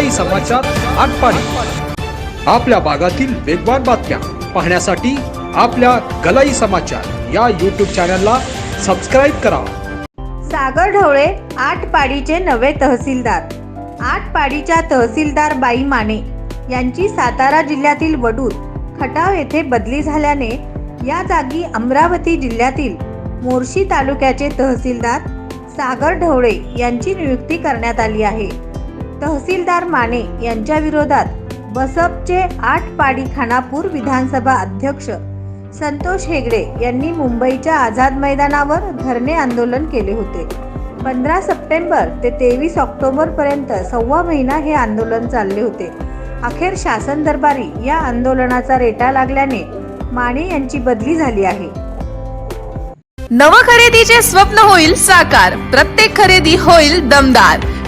सकाळी समाचार आटपाडी. आपल्या भागातील वेगवान बातम्या पाहण्यासाठी आपल्या गलाई समाचार या यूट्यूब चॅनलला सबस्क्राईब करा. सागर ढवळे आठपाडीचे नवे तहसीलदार. आठपाडीच्या तहसीलदार बाई माने यांची सातारा जिल्ह्यातील वडूर खटाव येथे बदली झाल्याने या जागी अमरावती जिल्ह्यातील मोर्शी तालुक्याचे तहसीलदार सागर ढवळे यांची नियुक्ती करण्यात आली आहे. तहसीलदार माने यांच्या विरोधात बसपचे आठ पाडी खानापूर विधानसभा अध्यक्ष संतोष हेगडे यांनी मुंबईच्या आझाद मैदानावर धरणे आंदोलन केले होते. पंधरा सप्टेंबर ते तेवीस ऑक्टोबरपर्यंत सव्वा महिना हे आंदोलन चालले होते. अखेर शासन दरबारी या आंदोलनाचा रेटा लागल्याने माने यांची बदली झाली आहे. नवखरेदीचे स्वप्न होईल साकार प्रत्येक खरेदी होईल दमदार.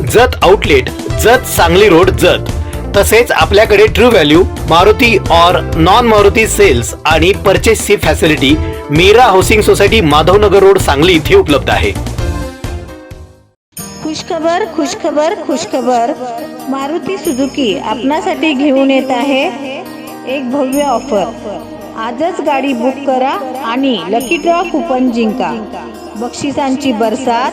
Jat outlet Jat Sangli road Jat. तसेच आपल्याकडे true value Maruti or non Maruti sales आणि परचेसची facility Meera housing society Madhavnagar road Sangli इथे उपलब्ध आहे. खुशखबर खुशखबर खुशखबर. मारुती सुझुकी आपणासाठी घेऊन येत आहे एक भव्य ऑफर आजच गाडी बुक करा आणि लकी ड्रॉ कुपन जिंका. बक्षिसांची बरसात.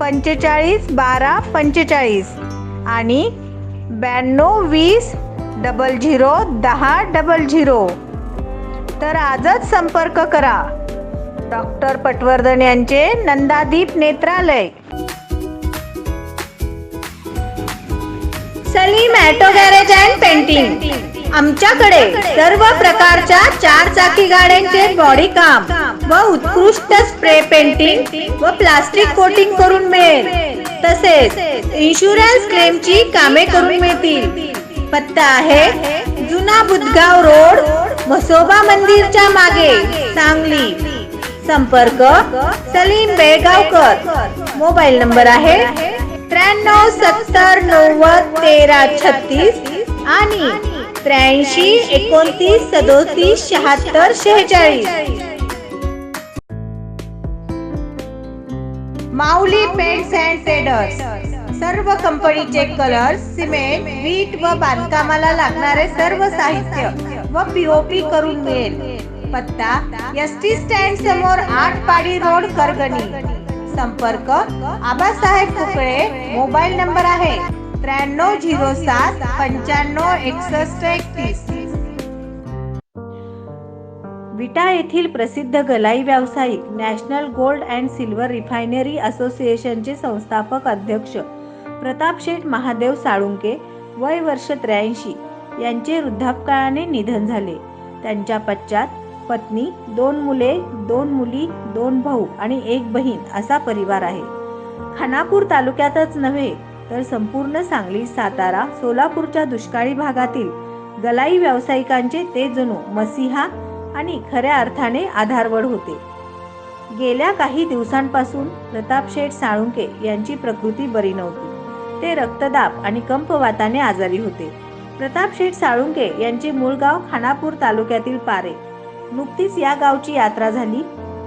पंचेचाळीस बारा पंचेचाळीस. आणि ब्याण्णव वीस डबल झिरो दहा डबल झिरो तर आजच संपर्क करा. डॉक्टर पटवर्धन यांचे Nandadeep Netralaya. Salim auto garage and painting. आमच्याकडे सर्व प्रकारच्या चार चाकी गाड्यांचे बॉडी काम व उत्कृष्ट स्प्रे पेंटिंग व प्लास्टिक कोटिंग करून मिळेल. तसेच इन्शुरन्स क्लेमची कामे करून मिळतील. पत्ता आहे जुना बुधगाव रोड म्हसोबा मंदिरच्या मागे सांगली. संपर्क सलीम बेळगावकर. मोबाईल नंबर आहे त्र्याण्णव सत्तर नव्वद तेरा छत्तीस आणि त्र्याऐंशी एकोणतीस सदोतीस शहात्तर शेहेचाळीस. माऊली पेंट्स अँड ट्रेडर्स सर्व कंपनीचे कलर सिमेंट वीट व बांधकामाला लागणारे सर्व साहित्य व पीओपी करून मिळेल. पत्ता एस टी स्टँड समोर आठ पाडी रोड करगणी. संपर्क आबासाहेब कुकळे मोबाईल नंबर आहे त्र्याण्णव झिरो सात पंच्याण्णव एकसष्ट एकतीस. विटा येथील प्रसिद्ध गलाई व्यावसायिक national gold and silver refinery असोसिएशनचे संस्थापक अध्यक्ष प्रताप शेठ महादेव साळुंके वय वर्ष त्र्याऐंशी यांचे वृद्धापकाळाने निधन झाले. त्यांच्या पश्चात पत्नी दोन मुले दोन मुली दोन भाऊ आणि एक बहीण असा परिवार आहे. खानापूर तालुक्यातच नव्हे तर संपूर्ण सांगली सातारा सोलापूरच्या दुष्काळी भागातील गलाई व्यावसायिकांचे ते जणू मसिहा आणि खऱ्या अर्थाने आधारवड होते. गेल्या काही दिवसांपासून प्रताप शेठ साळुंके यांची प्रकृती बरी नव्हती. ते रक्तदाब आणि कंपवाताने आजारी होते. प्रताप शेठ साळुंके यांचे मूळ गाव खानापूर तालुक्यातील पारे. नुकतीच या गावची यात्रा झाली.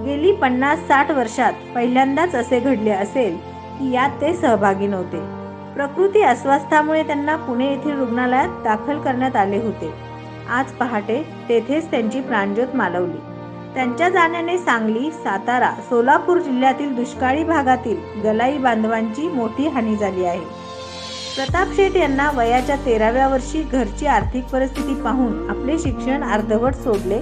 गेली पन्नास साठ वर्षात पहिल्यांदाच असे घडले असेल की यात ते सहभागी नव्हते. प्रकृती अस्वास्थामुळे त्यांना पुणे येथील रुग्णालयात दाखल करण्यात आले होते. आज पहाटे तेथेच त्यांची प्राणज्योत मालवली. त्यांच्या जाण्याने सांगली सातारा सोलापूर जिल्ह्यातील दुष्काळी भागातील गलाई बांधवांची मोठी हानी झाली आहे. प्रताप शेठ यांना वयाच्या तेराव्या वर्षी घरची आर्थिक परिस्थिती पाहून आपले शिक्षण अर्धवट सोडले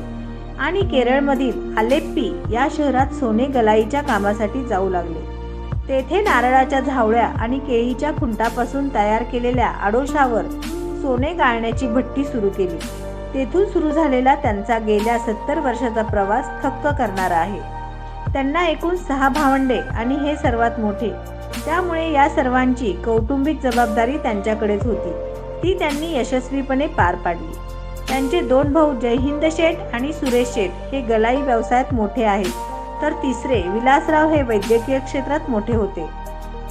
आणि केरळमधील आलेप्पी या शहरात सोने गलाईच्या कामासाठी जाऊ लागले. तेथे नारळाच्या झावळ्या आणि केळीच्या खुंटापासून तयार केलेल्या आडोशावर सोने गाळण्याची भट्टी सुरू केली. तेथून सुरू झालेला त्यांचा गेल्या सत्तर वर्षाचा प्रवास थक्क करणारा आहे. त्यांना एकूण सहा भावंडे आणि हे सर्वात मोठे. त्यामुळे या सर्वांची कौटुंबिक जबाबदारी त्यांच्याकडेच होती. ती त्यांनी यशस्वीपणे पार पाडली. त्यांचे दोन भाऊ जयहिंद शेठ आणि सुरेश शेठ हे गलाई व्यवसायात मोठे आहेत. तर तिसरे विलासराव हे वैद्यकीय क्षेत्रात मोठे होते.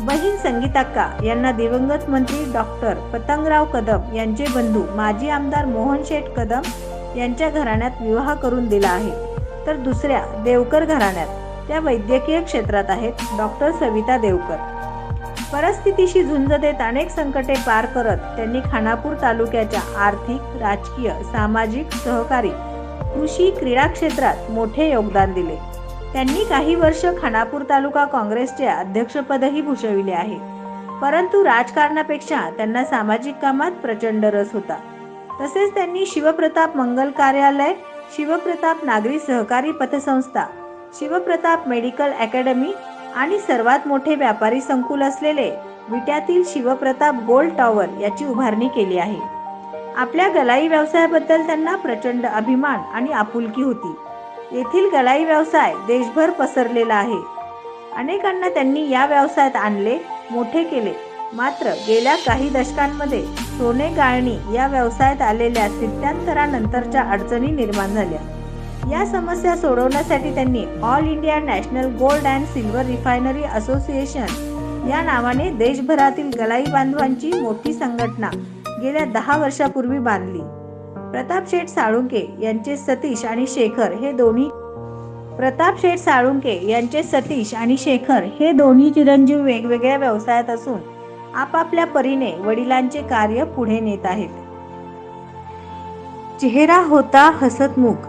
बहीण संगीताक्का यांना दिवंगत मंत्री डॉक्टर पतंगराव कदम यांचे बंधू माजी आमदार मोहन शेठ कदम यांच्या घराण्यात विवाह करून दिला आहे. तर दुसऱ्या देवकर घराण्यात त्या वैद्यकीय क्षेत्रात आहेत डॉक्टर सविता देवकर. परिस्थितीशी झुंज देत अनेक संकटे पार करत त्यांनी खानापूर तालुक्याच्या आर्थिक राजकीय सामाजिक सहकारी कृषी क्रीडा क्षेत्रात मोठे योगदान दिले. त्यांनी काही वर्ष खानापूर तालुका काँग्रेसचे अध्यक्षपदही भूषविले आहे. परंतु राजकारणापेक्षा त्यांना सामाजिक कामात प्रचंड रस होता. तसेच त्यांनी शिवप्रताप मंगल कार्यालय शिवप्रताप नागरी सहकारी पतसंस्था शिवप्रताप मेडिकल अकॅडमी आणि सर्वात मोठे व्यापारी संकुल असलेले विट्यातील शिवप्रताप गोल्ड टॉवर याची उभारणी केली आहे. आपल्या गलाई व्यवसायाबद्दल त्यांना प्रचंड अभिमान आणि आपुलकी होती. येथील गलाई व्यवसाय देशभर पसरलेला आहे. अनेकांना त्यांनी या व्यवसायात आणले मोठे केले. मात्र गेल्या काही दशकांमध्ये सोने गाळणी या व्यवसायात आलेल्या स्थित्यांतरानंतरच्या अडचणी निर्माण झाल्या. या समस्या सोडवण्यासाठी त्यांनी all India national gold and silver refinery association या नावाने देशभरातील गलाई बांधवांची मोठी संघटना गेल्या दहा वर्षापूर्वी बांधली. प्रताप शेठ साळुंके यांचे सतीश आणि शेखर हे दोन्ही प्रताप शेठ साळुंके यांचे सतीश आणि शेखर हे दोन्ही चिरंजीव वेगवेगळ्या व्यवसायात असून आपापल्या परीने वडिलांचे कार्य पुढे नेत आहेत. चेहरा होता हसतमुख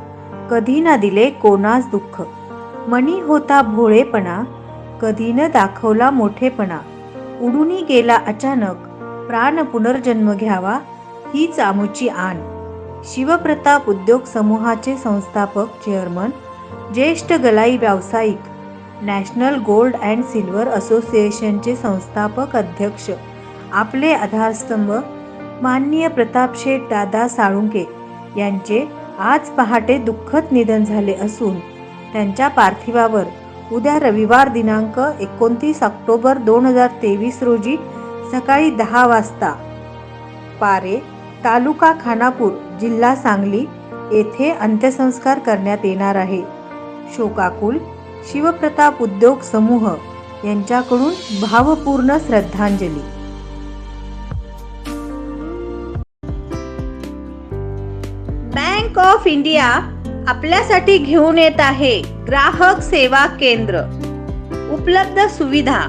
कधी ना दिले कोणास दुःख. मनी होता भोळेपणा कधी न दाखवला मोठेपणा. उडूनी गेला अचानक प्राण पुनर्जन्म घ्यावा हीच आमुची आण. शिवप्रताप उद्योग समूहाचे संस्थापक चेअरमन ज्येष्ठ गलाई व्यावसायिक नॅशनल गोल्ड अँड सिल्वर असोसिएशनचे संस्थापक अध्यक्ष आपले आधारस्तंभ माननीय प्रतापशेठ दादा साळुंके यांचे आज पहाटे दुःखद निधन झाले असून त्यांच्या पार्थिवावर उद्या रविवार दिनांक एकोणतीस ऑक्टोबर दोन हजार तेवीस रोजी सकाळी दहा वाजता पारे तालुका खानापूर जिल्हा सांगली येथे अंत्यसंस्कार करण्यात येणार आहे. शोकाकुल शिवप्रताप उद्योग समूह यांच्याकडून भावपूर्ण श्रद्धांजली. बँक ऑफ इंडिया आपल्यासाठी घेऊन येत आहे ग्राहक सेवा केंद्र. उपलब्ध सुविधा.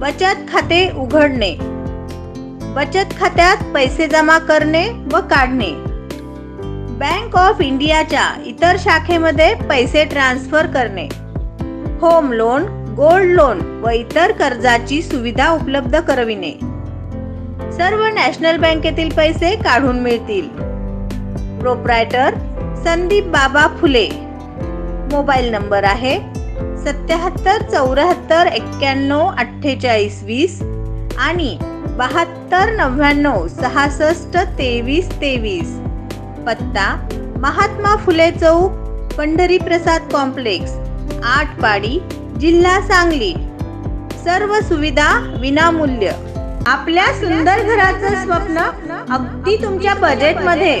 बचत खाते उघडणे. बचत खात्यात पैसे जमा करणे व काढणे. बँक ऑफ इंडियाच्या इतर शाखेमध्ये पैसे ट्रान्सफर करणे. होम लोन गोल्ड लोन व इतर कर्जाची सुविधा उपलब्ध करविणे. सर्व नॅशनल बँकेतील पैसे काढून मिळतील. प्रोप्रायटर संदीप बाबा फुले. मोबाईल नंबर आहे सत्याहत्तर चौऱ्याहत्तर एक्क्याण्णव अठ्ठेचाळीस वीस आणि बहात्तर नव्याण्णव सहासष्ट तेवीस तेवीस. पत्ता महात्मा फुले चौक पंढरी प्रसाद कॉम्प्लेक्स आठपाडी जिल्हा सांगली. सर्व सुविधा विनामूल्य. आपल्या सुंदर घराचं स्वप्न अगदी तुमच्या बजेटमध्ये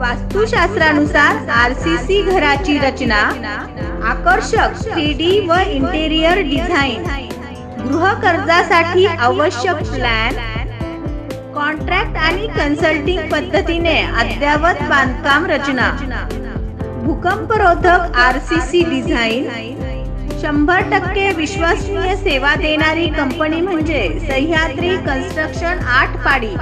वास्तुशास्त्रानुसार आर सी सी घराची रचना आकर्षक थ्री डी व इंटेरियर डिझाईन गृह कर्जासाठी आवश्यक प्लॅन कॉन्ट्रॅक्ट आणि कन्सल्टिंग पद्धतीने अद्ययावत बांधकाम रचना. भूकंपरोधक आर सी सी डिझाईन शंभर टक्के विश्वसनीय सेवा देणारी कंपनी म्हणजे सह्याद्री कन्स्ट्रक्शन आठ पाडी.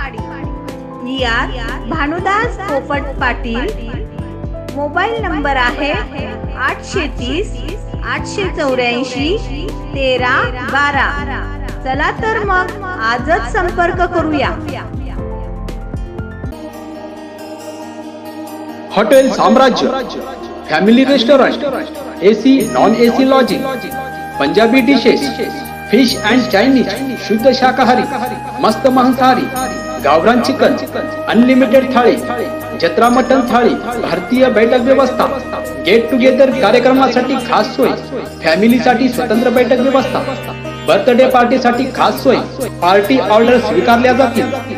यात भानुदास पोपट पाटील. मोबाईल नंबर आहे आठशे तीस आठशे चौऱ्याऐंशी तेरा बारा. चला तर मग आजच संपर्क करूया. Hotel Samrajya family restaurant AC non AC lodging Punjabi dishes fish and Chinese शुद्ध शाकाहारी मस्त मांसाहारी गावरान चिकन अनलिमिटेड थाळी जत्रा मटन थाळी भारतीय बैठक व्यवस्था गेट टुगेदर कार्यक्रमासाठी खास सोय फॅमिलीसाठी स्वतंत्र बैठक व्यवस्था बर्थडे पार्टीसाठी खास सोय पार्टी ऑर्डर स्वीकारल्या जातील.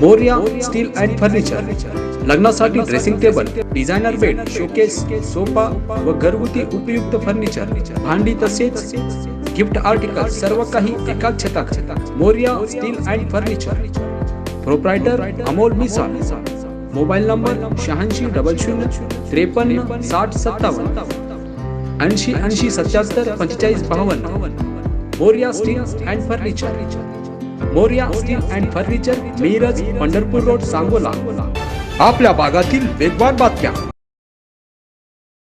Moriya, steel and furniture, लग्नासाठी dressing table designer bed, showcase, sofa व घरगुती उपयुक्त फर्निचर, भांडी तसेच गिफ्ट आर्टिकल सर्व काही एकाच छताखाली Moriya, steel and furniture. Proprietor Amol Misal mobile number शहाऐंशी, डबल शून्य, त्रेपन्न, साठ, सत्तावन्न. ऐंशी ऐंशी, सत्याहत्तर, पंचेचाळीस, बावन्न. Moriya, steel and furniture. Moriya steel and furniture Miraj Pandharpur road Sangola. आपल्या भागातील वेगवान बातम्या.